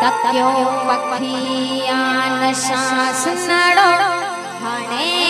તક્યો પખિયાન શાસ નડો હણે